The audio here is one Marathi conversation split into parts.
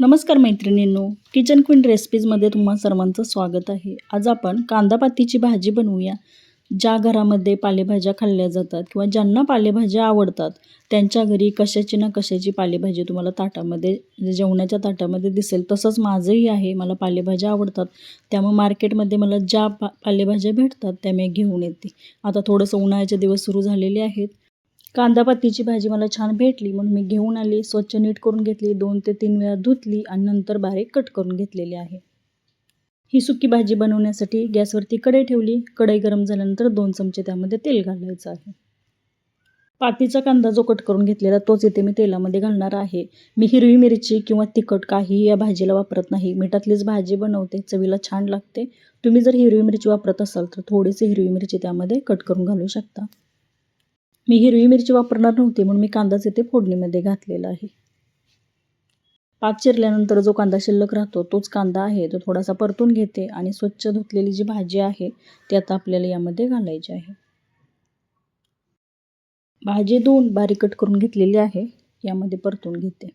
नमस्कार मैत्रिणींनो किचन क्वीन रेसिपीजमध्ये तुम्हा सर्वांचं स्वागत आहे. आज आपण कांदापातीची भाजी बनवूया. ज्या घरामध्ये पालेभाज्या खाल्ल्या जातात किंवा ज्यांना पालेभाज्या आवडतात त्यांच्या घरी कशाची ना कशाची पालेभाजी तुम्हाला ताटामध्ये म्हणजे जेवणाच्या ताटामध्ये दिसेल. तसंच माझंही आहे मला पालेभाज्या आवडतात. त्यामुळे मार्केटमध्ये मला ज्या पा पालेभाज्या भेटतात त्या मी घेऊन येते. आता थोडंसं उन्हाळ्याचे दिवस सुरू झालेले आहेत. कांदापातीची भाजी मला छान भेटली म्हणून मी घेऊन आली स्वच्छ नीट करून घेतली दोन ते तीन वेळा धुतली आणि नंतर बारीक कट करून घेतलेली आहे. ही सुकी भाजी बनवण्यासाठी गॅसवरती कढई ठेवली कढई गरम झाल्यानंतर दोन चमचे त्यामध्ये तेल घालायचं आहे. पातीचा कांदा जो कट करून घेतलेला तोच इथे मी तेलामध्ये घालणार आहे. मी हिरवी मिरची किंवा तिखट काही या भाजीला वापरत नाही. मिठातलीच भाजी बनवते चवीला छान लागते. तुम्ही जर हिरवी मिरची वापरत असाल तर थोडीशी हिरवी मिरची त्यामध्ये कट करून घालू शकता. मी हिरवी मिरची वापरणार नव्हती म्हणून मी कांदाच इथे फोडणीमध्ये घातलेला आहे. पात चिरल्यानंतर जो कांदा शिल्लक राहतो तोच कांदा आहे. तो थोडासा परतून घेते आणि स्वच्छ धुतलेली जी भाजी आहे ती आता आपल्याला यामध्ये घालायची आहे. भाजी धुवून बारीक कट करून घेतलेली आहे यामध्ये परतून घेते.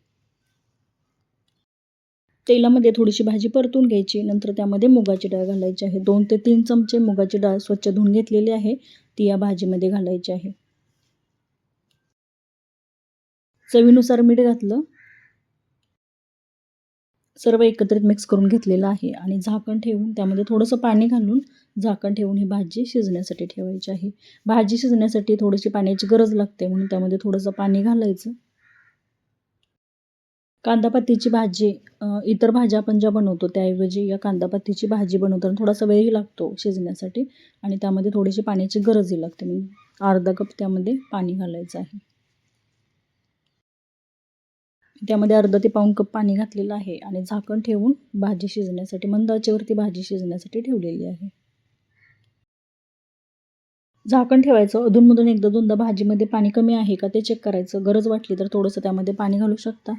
तेलामध्ये थोडीशी भाजी परतून घ्यायची नंतर त्यामध्ये मुगाची डाळ घालायची आहे. दोन ते तीन चमचे मुगाची डाळ स्वच्छ धुवून घेतलेली आहे ती या भाजीमध्ये घालायची आहे. चवीनुसार मीठ घातलं. सर्व एकत्रित मिक्स करून घेतलेलं आहे आणि झाकण ठेवून त्यामध्ये थोडंसं पाणी घालून झाकण ठेवून ही भाजी शिजण्यासाठी ठेवायची आहे. भाजी शिजण्यासाठी थोडीशी पाण्याची गरज लागते म्हणून त्यामध्ये थोडंसं पाणी घालायचं. कांदापातीची भाजी इतर भाज्या आपण ज्या बनवतो त्याऐवजी या कांदापातीची भाजी बनवताना थोडासा वेळही लागतो शिजण्यासाठी आणि त्यामध्ये थोडीशी पाण्याची गरजही लागते म्हणून अर्धा कप त्यामध्ये पाणी घालायचं आहे. त्यामध्ये अर्धा ते पाऊण कप पाणी घातलेलं आहे आणि झाकण ठेवून भाजी शिजण्यासाठी मंद आचेवरती भाजी शिजण्यासाठी ठेवलेली आहे. झाकण ठेवायचं. अधूनमधून एकदा दोनदा भाजीमध्ये पाणी कमी आहे का ते चेक करायचं. गरज वाटली तर थोडंसं त्यामध्ये पाणी घालू शकता.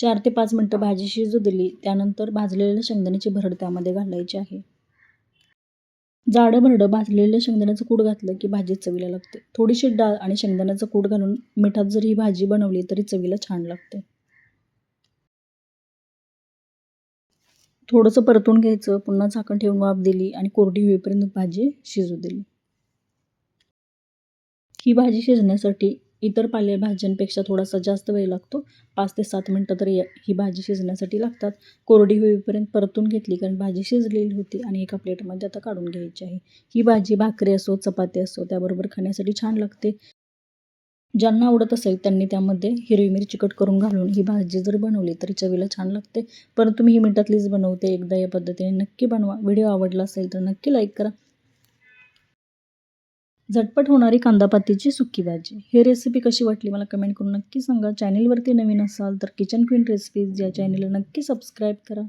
चार ते पाच मिनटं भाजी शिजू दिली. त्यानंतर भाजलेल्या शेंगदाण्याची भरड त्यामध्ये घालायची आहे. जाडं भरडं भाजलेलं शेंगदाण्याचं कूट घातलं की भाजी चवीला लागते. थोडीशी डाळ आणि शेंगदाण्याचं कूट घालून मिठात जर ही भाजी बनवली तरी चवीला छान लागते. थोडंसं परतून घ्यायचं पुन्हा झाकण ठेवून वाफ दिली आणि कोरडी होईपर्यंत भाजी शिजू दिली. ही भाजी शिजण्यासाठी इतर पालेभाज्यांपेक्षा थोडासा जास्त वेळ लागतो. पाच ते सात मिनटं तरी ही भाजी शिजण्यासाठी लागतात. कोरडी होईपर्यंत परतून घेतली कारण भाजी शिजलेली होती आणि एका प्लेटमध्ये आता काढून घ्यायची आहे. ही भाजी भाकरी असो चपाती असो त्याबरोबर खाण्यासाठी छान लागते. ज्यांना आवडत असेल त्यांनी त्यामध्ये हिरवी मिरची कट करून घालून ही भाजी जर बनवली तरी चवीला छान लागते. परंतु मी ही मिठातलीच बनवते. एकदा या पद्धतीने नक्की बनवा. व्हिडिओ आवडला असेल तर नक्की लाईक करा. झटपट होणारी कांदापातीची सुकी भाजी. ही रेसिपी कशी वाटली मला कमेंट करून नक्की सांगा. चॅनेलवरती नवीन असाल तर किचन क्वीन रेसिपीज या चॅनेलला नक्की सबस्क्राईब करा.